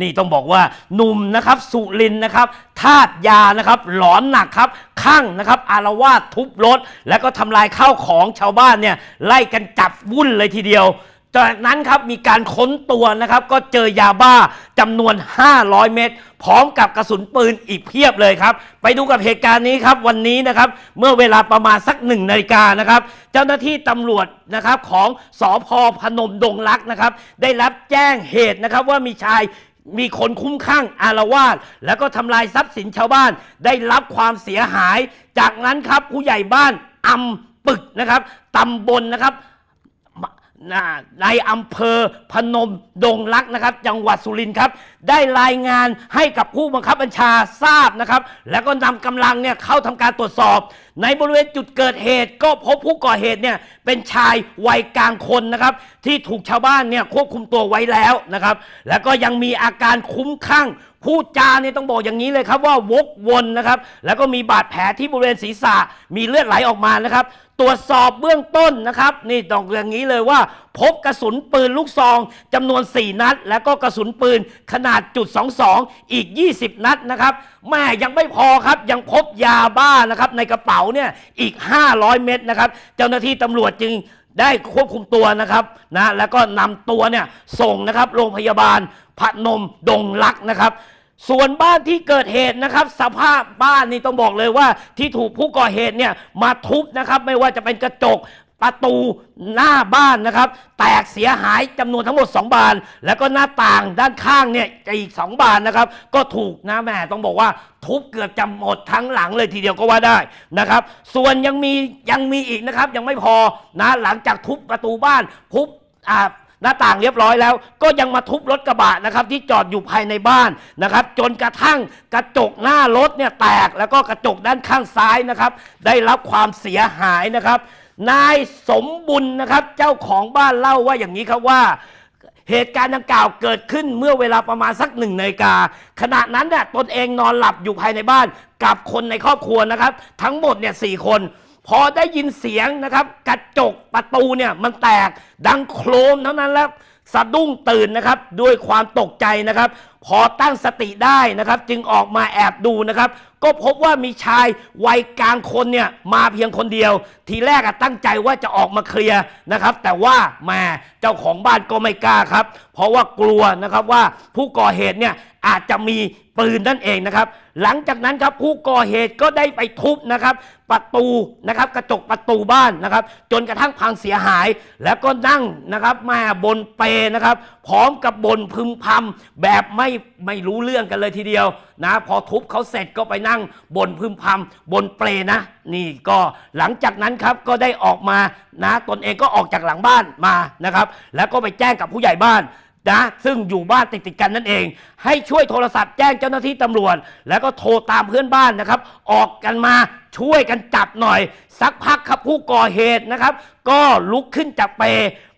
นี่ต้องบอกว่าหนุ่มนะครับสุรินนะครับทาตยานะครับหลอนหนักครับข้างนะครับอารวาสทุบรถ แล้วก็ทำลายข้าวของชาวบ้านเนี่ยไล่กันจับวุ่นเลยทีเดียวจากนั้นครับมีการค้นตัวนะครับก็เจอยาบ้าจำนวน 500 เม็ดพร้อมกับกระสุนปืนอีกเพียบเลยครับ ไปดูกับเหตุการณ์นี้ครับวันนี้นะครับเมื่อเวลาประมาณสักหนึ่งนาฬิกานะครับ เจ้าหน้าที่ตำรวจนะครับของสอพพนมดงรักนะครับ ได้รับแจ้งเหตุนะครับว่ามีชาย มีคนคุ้มข้างอารวาสแล้วก็ทำลายทรัพย์สินชาวบ้าน ได้รับความเสียหาย จากนั้นครับผู้ใหญ่บ้านอำปึกนะครับตำบลนะครับ ในอำเภอพนมดงรักนะครับ จังหวัดสุรินทร์ครับ ได้รายงานให้กับผู้บังคับบัญชาทราบนะครับ แล้วก็นำกำลังเนี่ยเข้าทำการตรวจสอบ ในบริเวณจุดเกิดเหตุ ก็พบผู้ก่อเหตุเนี่ยเป็นชายวัยกลางคนนะครับ ที่ถูกชาวบ้านเนี่ยควบคุมตัวไว้แล้วนะครับ แล้วก็ยังมีอาการคุ้มข้าง พูดจาเนี่ยต้องบอกอย่างนี้เลยครับว่าวกวนนะครับ แล้วก็มีบาดแผลที่บริเวณศีรษะ มีเลือดไหลออกมานะครับ ตรวจสอบเบื้องต้นนะครับ นี่ต้องอย่างนี้เลยว่า พบกระสุนปืนลูกซองจำนวน 4 นัด แล้วก็กระสุนปืนขนาดจุด22 อีก 20 นัดนะครับแม่ยังไม่พอครับยังพบยาบ้านะครับในกระเป๋าเนี่ยอีก 500 เม็ดนะครับ เจ้าหน้าที่ตำรวจจึงได้ควบคุมตัวนะครับนะแล้วก็นำตัวเนี่ยส่งนะครับโรงพยาบาลพนมดงรักนะครับ ส่วนบ้านที่เกิดเหตุนะครับ สภาพบ้านนี่ต้องบอกเลยว่า ที่ถูกผู้ก่อเหตุเนี่ยมาทุบนะครับ ไม่ว่าจะเป็นกระจกประตูหน้าบ้านนะครับ แตกเสียหายจำนวนทั้งหมด 2 บาน แล้วก็หน้าต่างด้านข้างเนี่ยอีก 2 บานนะครับ ก็ถูกนะแม่ต้องบอกว่าทุบเกือบจะหมดทั้งหลังเลยทีเดียวก็ว่าได้นะครับ ส่วนยังมียังมีอีกนะครับยังไม่พอนะหลังจากทุบประตูบ้านทุบอ่า หน้าต่างเรียบร้อยแล้ว ก็ยังมาทุบรถกระบะนะครับที่จอดอยู่ภายในบ้านนะครับ จนกระทั่งกระจกหน้ารถเนี่ยแตกแล้วก็กระจกด้านข้างซ้ายนะครับ ได้รับความเสียหายนะครับ นายสมบุญนะครับเจ้าของบ้านเล่าว่าอย่างนี้ครับว่าเหตุการณ์ดังกล่าวเกิดขึ้นเมื่อเวลาประมาณสักหนึ่งนาฬิกาขณะนั้นเนี่ยตนเองนอนหลับอยู่ภายในบ้านกับคนในครอบครัวนะครับ ทั้งหมดเนี่ยสี่คน พอได้ยินเสียงนะครับ กระจกประตูเนี่ยมันแตกดังโครมเท่านั้นแล้วสะดุ้งตื่นนะครับ ด้วยความตกใจนะครับ พอตั้งสติได้นะครับ จึงออกมาแอบดูนะครับ ก็พบว่ามีชายวัยกลางคนเนี่ยมาเพียงคนเดียว ทีแรกอะตั้งใจว่าจะออกมาเคลียร์นะครับ แต่ว่าแม่เจ้าของบ้านก็ไม่กล้าครับ เพราะว่ากลัวนะครับว่าผู้ก่อเหตุเนี่ยอาจจะมีปืนนั่นเองนะครับ หลังจากนั้นครับผู้ก่อเหตุก็ได้ไปทุบนะครับประตูนะครับกระจกประตูบ้านนะครับ จนกระทั่งพังเสียหาย แล้วก็นั่งนะครับมาบนเปนะครับ พร้อมกับบนพึมพำแบบไม่ไม่รู้เรื่องกันเลยทีเดียวนะ พอทุบเขาเสร็จก็ไปนั่งบนพึมพำบนเปลนะ นี่ก็หลังจากนั้นครับก็ได้ออกมานะ ตนเองก็ออกจากหลังบ้านมานะครับ แล้วก็ไปแจ้งกับผู้ใหญ่บ้านนะซึ่งอยู่บ้านติดติดกันนั่นเอง ให้ช่วยโทรศัพท์แจ้งเจ้าหน้าที่ตำรวจ แล้วก็โทรตามเพื่อนบ้านนะครับ ออกกันมาช่วยกันจับหน่อย สักพักครับผู้ก่อเหตุนะครับ ก็ลุกขึ้นจากเปล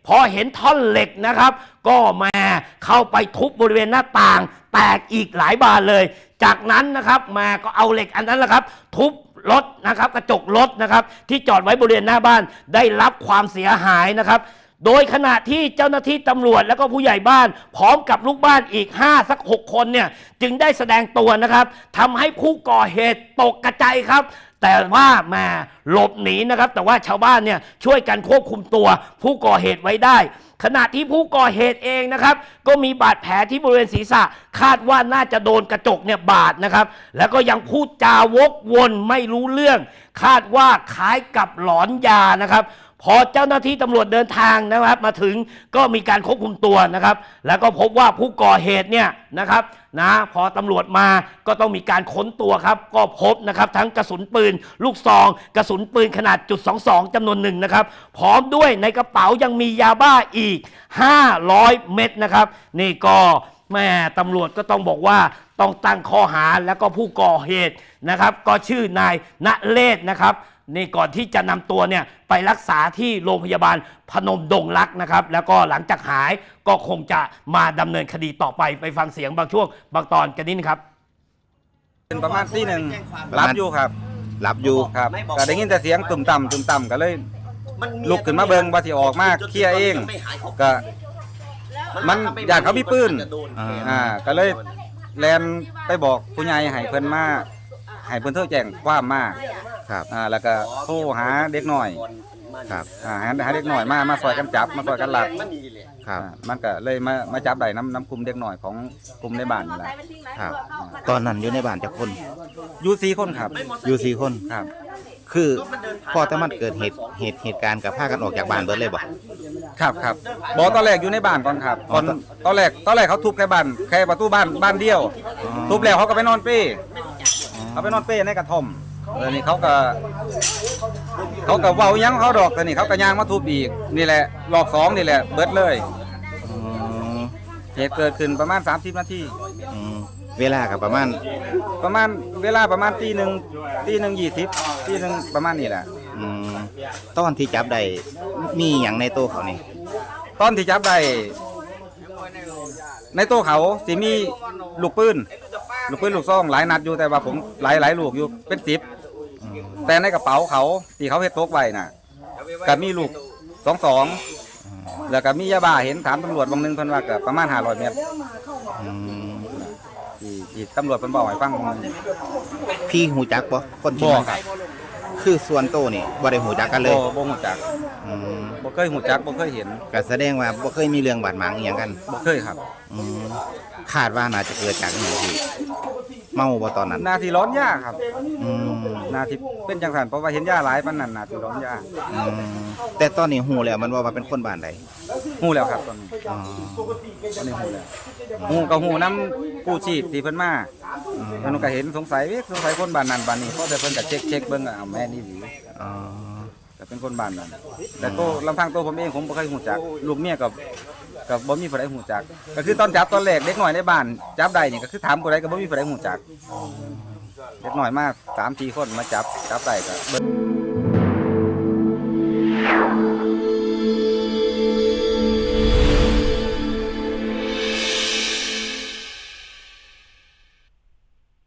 พอเห็นท่อนเหล็กนะครับ ก็มา เข้าไปทุบบริเวณหน้าต่าง แตกอีกหลายบานเลย จากนั้นนะครับมาก็เอาเหล็กอันนั้นแหละครับ ทุบรถนะครับกระจกรถนะครับ ที่จอดไว้บริเวณหน้าบ้านได้รับความเสียหายนะครับโดยขณะที่เจ้าหน้าที่ตำรวจแล้วก็ผู้ใหญ่บ้าน พร้อมกับลูกบ้านอีก 5 สัก 6 คนเนี่ย จึงได้แสดงตัวนะครับทำให้ผู้ก่อเหตุตกกระจายครับ แต่ว่าแมาหลบหนีนะครับ แต่ว่าชาวบ้านเนี่ยช่วยกันควบคุมตัวผู้ก่อเหตุไว้ได้ ขณะที่ผู้ก่อเหตุเองนะครับ ก็มีบาดแผลที่บริเวณศีรษะ คาดว่าน่าจะโดนกระจกเนี่ยบาดนะครับ แล้วก็ยังพูดจาวกวนไม่รู้เรื่อง คาดว่าคล้ายกับหลอนยานะครับ พอเจ้าหน้าที่ตำรวจเดินทางนะครับ มาถึงก็มีการควบคุมตัวนะครับ แล้วก็พบว่าผู้ก่อเหตุเนี่ยนะครับนะพอตำรวจมาก็ต้องมีการค้นตัวครับ ก็พบนะครับทั้งกระสุนปืน ลูกซอง กระสุนปืนขนาดจุด22จำนวนหนึ่งนะครับ พร้อมด้วยในกระเป๋ายังมียาบ้าอีก 500 เม็ดนะครับ นี่ก็แม่ตำรวจก็ต้องบอกว่าต้องตั้งข้อหาแล้วก็ผู้ก่อเหตุนะครับ ก็ชื่อนายณเลศนะครับ นี่ก่อนที่จะนำตัวเนี่ยไปรักษาที่โรงพยาบาลพนมดงรักนะครับ แล้วก็หลังจากหายก็คงจะมาดำเนินคดีต่อไปไปฟังเสียงบางช่วงบางตอนกันนิดนึงครับ เป็นประมาณที่หนึ่งรับอยู่ครับรับอยู่ครับก็ได้ยินแต่เสียงตุ่มต่ำตุ่มต่ำก็เลยลุกขึ้นมาเบิ่งว่าสิออกมาเคลียร์เองก็มันอยากเขามีปืนอ่าอ่าก็เลยแลนไปบอกผู้ใหญ่ให้เพิ่นมาให้เพิ่นโทรแจ้งความมา ครับ อ่าแล้วก็โทรหาเด็กหน่อยครับอ่าหาหาเด็กหน่อยมามาซอยกันจับมาซอยกันหลักครับ อ่ามันก็เลยมามาจับได้น้ำน้ำกลุ่มเด็กหน่อยของกลุ่มในบ้านนี่แหละครับ ตอนนั้นอยู่ในบ้านจักคน อยู่สี่คนครับอยู่สี่คน ครับ คือพอแต่มันเกิดเหตุเหตุเหตุการณ์กับพากันออกจากบ้านเบิดเลยบ่ ครับครับบอกตอนแรกอยู่ในบ้านก่อนครับตอนอ๋อตอนแรกตอนแรกเขาทุบแค่บ้านแค่ประตูบ้านบ้านเดียวอ๋อทุบแล้วเขาก็ไปนอนเป้เขาไปนอนเป้ในกระท่อม แล้วนี่เขาก็ เขาก็เว้าหยังของเขาดอกแต่นี่เขาก็ย่างมาทุบอีกนี่แหละรอบสองนี่แหละเบิดเลยอืมเหตุเกิดขึ้นประมาณ 30 นาทีอืมเวลากับประมาณประมาณเวลาประมาณตีหนึ่งตีหนึ่งยี่สิบตีหนึ่งประมาณนี้แหละ อืมตอนที่จับได้มีหยังในตัวเขานี่ตอนที่จับได้ในโต๊ะเขาสิมีลูกปืนลูกปืนลูกซองหลายนัดอยู่แต่ว่าผมหลายหลายลูกอยู่เป็นสิบอืม แต่ในกระเป๋าเขาที่เขาเฮ็ดโต๊ะไว้น่ะก็มีลูกสองสองแล้วก็มียาบ้าเห็นถามตำรวจบางนึงเพิ่นว่าก็ประมาณ500เมตรอืมที่ที่ตำรวจเพิ่นบอกให้ฟังบางนึงพี่หูจักบ่คนที่บ่มาครับคือส่วนโตวนี่บ่ได้หูจักกันเลยบ่บ่ฮู้จักอืมบ่เคยฮู้จักบ่เคยเห็นก็แสดงว่าบ่เคยมีเรื่องบาดหมางอีหยังกันบ่เคยครับ อืมคาดว่าน่าจะเกิดจากอหย่างที่เมาบ่ตอนนั้น นาสิร้อนยาครับ อืม นาสิเป็นจังซั่นเพราะว่าเห็นยาหลายปานนั้นนาสิร้อนยาอืมแต่ตอนนี้หูแล้วมันว่าว่าเป็นคนบ้านใดฮู้แล้วครับตอนนี้อ๋อตอนนี้ฮู้แล้วฮู้ก็ฮู้นํกู้ชีพที่เพิ่นมาเพิ่นก็เห็นสงสัยเอ๊ะสงสัยคนบ้านนั้นบ้านนี้เพราะแต่เพิ่นก็เช็คเช็คเบิ่งอะเอาแม่นอี่หลีอ๋อก็เป็นคนบ้านนั้นแต่ตัวลำพังตัวผมเองผมบ่เคยฮู้จักลูกเมียกับกับบ่มีผู้ใดฮู้จัก ก็คือตอนจับตอนแรกเด็กน้อยในบ้านจับได้นี่ก็คือถามผู้ใดก็บ่มีผู้ใดฮู้จัก เล็กน้อยมากสามสี่คนมาจับจับได้ก็